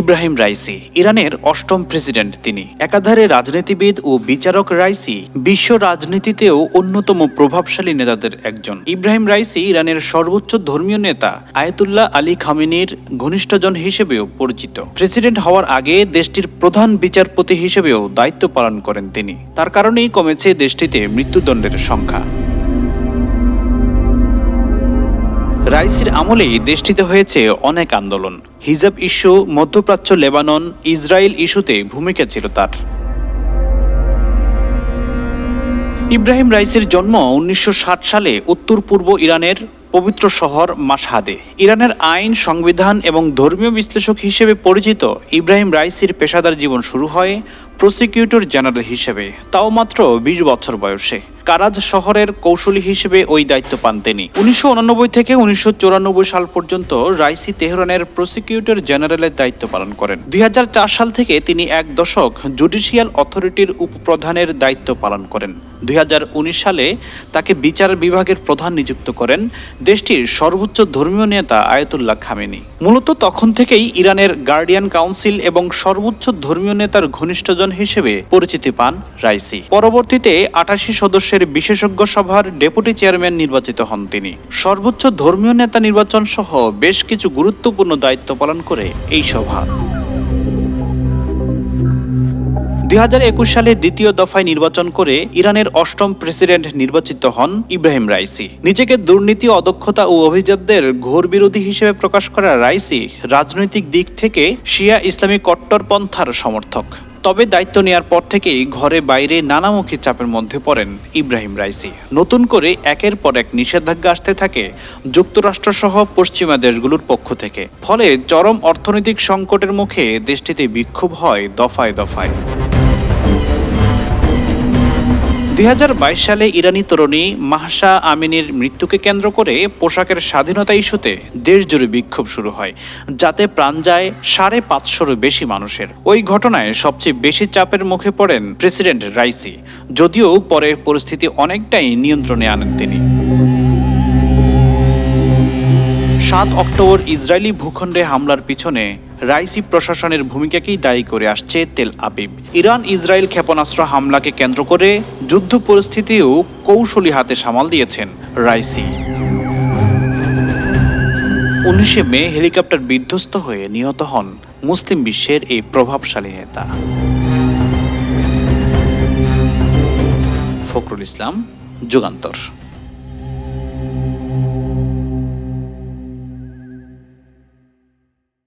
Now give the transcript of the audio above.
Ebrahim Raisi, ইরানের অষ্টম president তিনি। একাধারে রাজনীতিবিদ ও বিচারক রাইসি বিশ্ব রাজনীতিতেও অন্যতম প্রভাবশালী নেতাদের একজন। ইব্রাহিম রাইসি ইরানের সর্বোচ্চ ধর্মীয় নেতা, আয়তুল্লাহ আলী খামিনির ঘনিষ্ঠজন হিসেবেও পরিচিত। প্রেসিডেন্ট হওয়ার আগে দেশটির প্রধান বিচারপতি হিসেবেও দায়িত্ব পালন করেন তিনি। তার কারণেই কমেছে দেশটিতে মৃত্যুদণ্ডের সংখ্যা। রাইসির আমলেই দেশটিতে হয়েছে অনেক আন্দোলন। হিজাব ইস্যু, মধ্যপ্রাচ্য লেবানন, ইসরায়েল ইস্যুতে ভূমিকা ছিল তার। ইব্রাহিম রাইসির জন্ম উনিশশো সালে উত্তর পূর্ব ইরানের পবিত্র শহর মাসহাদে ইরানের আইন, সংবিধান এবং ধর্মীয় বিশ্লেষক হিসেবে পরিচিত ইব্রাহিম রাইসির পেশাদার জীবন শুরু হয় প্রসিকিউটর জেনারেল হিসেবে, তাও মাত্র বিশ বছর বয়সে। কারাজ শহরের কৌশলী হিসেবে ওই দায়িত্ব পান তিনি। উনিশশো থেকে উনিশশো চুরানব্বই সাল পর্যন্ত রাইসি তেহরানের প্রসিকিউটর জেনারেলের দায়িত্ব পালন করেন। দুই হাজার চার সাল থেকে তিনি এক দশক জুডিশিয়াল অথরিটির উপপ্রধানের দায়িত্ব পালন করেন। দুই হাজার উনিশ সালে তাকে বিচার বিভাগের প্রধান নিযুক্ত করেন দেশটির সর্বোচ্চ ধর্মীয় নেতা আয়াতুল্লাহ খামেনি। মূলত তখন থেকেই ইরানের গার্ডিয়ান কাউন্সিল এবং সর্বোচ্চ ধর্মীয় নেতার ঘনিষ্ঠজন হিসেবে পরিচিতি পান রাইসি। পরবর্তীতে আটাশি সদস্যের বিশেষজ্ঞ সভার ডেপুটি চেয়ারম্যান নির্বাচিত হন তিনি। সর্বোচ্চ ধর্মীয় নেতা নির্বাচন সহ বেশ কিছু গুরুত্বপূর্ণ দায়িত্ব পালন করে এই সভা। দুই হাজার একুশ সালে দ্বিতীয় দফায় নির্বাচন করে ইরানের অষ্টম প্রেসিডেন্ট নির্বাচিত হন ইব্রাহিম রাইসি। নিজেকে দুর্নীতি, অদক্ষতা ও অভিজাতদের ঘোর বিরোধী হিসেবে প্রকাশ করা রাইসি রাজনৈতিক দিক থেকে শিয়া ইসলামী কট্টরপন্থার সমর্থক। তবে দায়িত্ব নেওয়ার পর থেকেই ঘরে বাইরে নানামুখী চাপের মধ্যে পড়েন ইব্রাহিম রাইসি। নতুন করে একের পর এক নিষেধাজ্ঞা আসতে থাকে যুক্তরাষ্ট্রসহ পশ্চিমা দেশগুলোর পক্ষ থেকে। ফলে চরম অর্থনৈতিক সংকটের মুখে দেশটিতে বিক্ষোভ হয় দফায় দফায়। দুই হাজার বাইশ সালে ইরানি তরুণী মাহসা আমিনীর মৃত্যুকে কেন্দ্র করে পোশাকের স্বাধীনতা ইস্যুতে দেশজুড়ে বিক্ষোভ শুরু হয়, যাতে প্রাণ যায় সাড়ে পাঁচশোরও বেশি মানুষের। ওই ঘটনায় সবচেয়ে বেশি চাপের মুখে পড়েন প্রেসিডেন্ট রাইসি, যদিও পরে পরিস্থিতি অনেকটাই নিয়ন্ত্রণে আনেন তিনি। সাত অক্টোবর ইসরায়েলি ভূখণ্ডে হামলার পিছনে রাইসি প্রশাসনের ভূমিকাকেই দায়ী করে আসছে তেল আবিব। ইরান ইসরায়েল ক্ষেপণাস্ত্র হামলাকে কেন্দ্র করে যুদ্ধ পরিস্থিতিও কৌশলী হাতে সামাল দিয়েছেন রাইসি। উনিশে মে হেলিকপ্টার বিধ্বস্ত হয়ে নিহত হন মুসলিম বিশ্বের এই প্রভাবশালী নেতা। ফখরুল ইসলাম, যুগান্তর।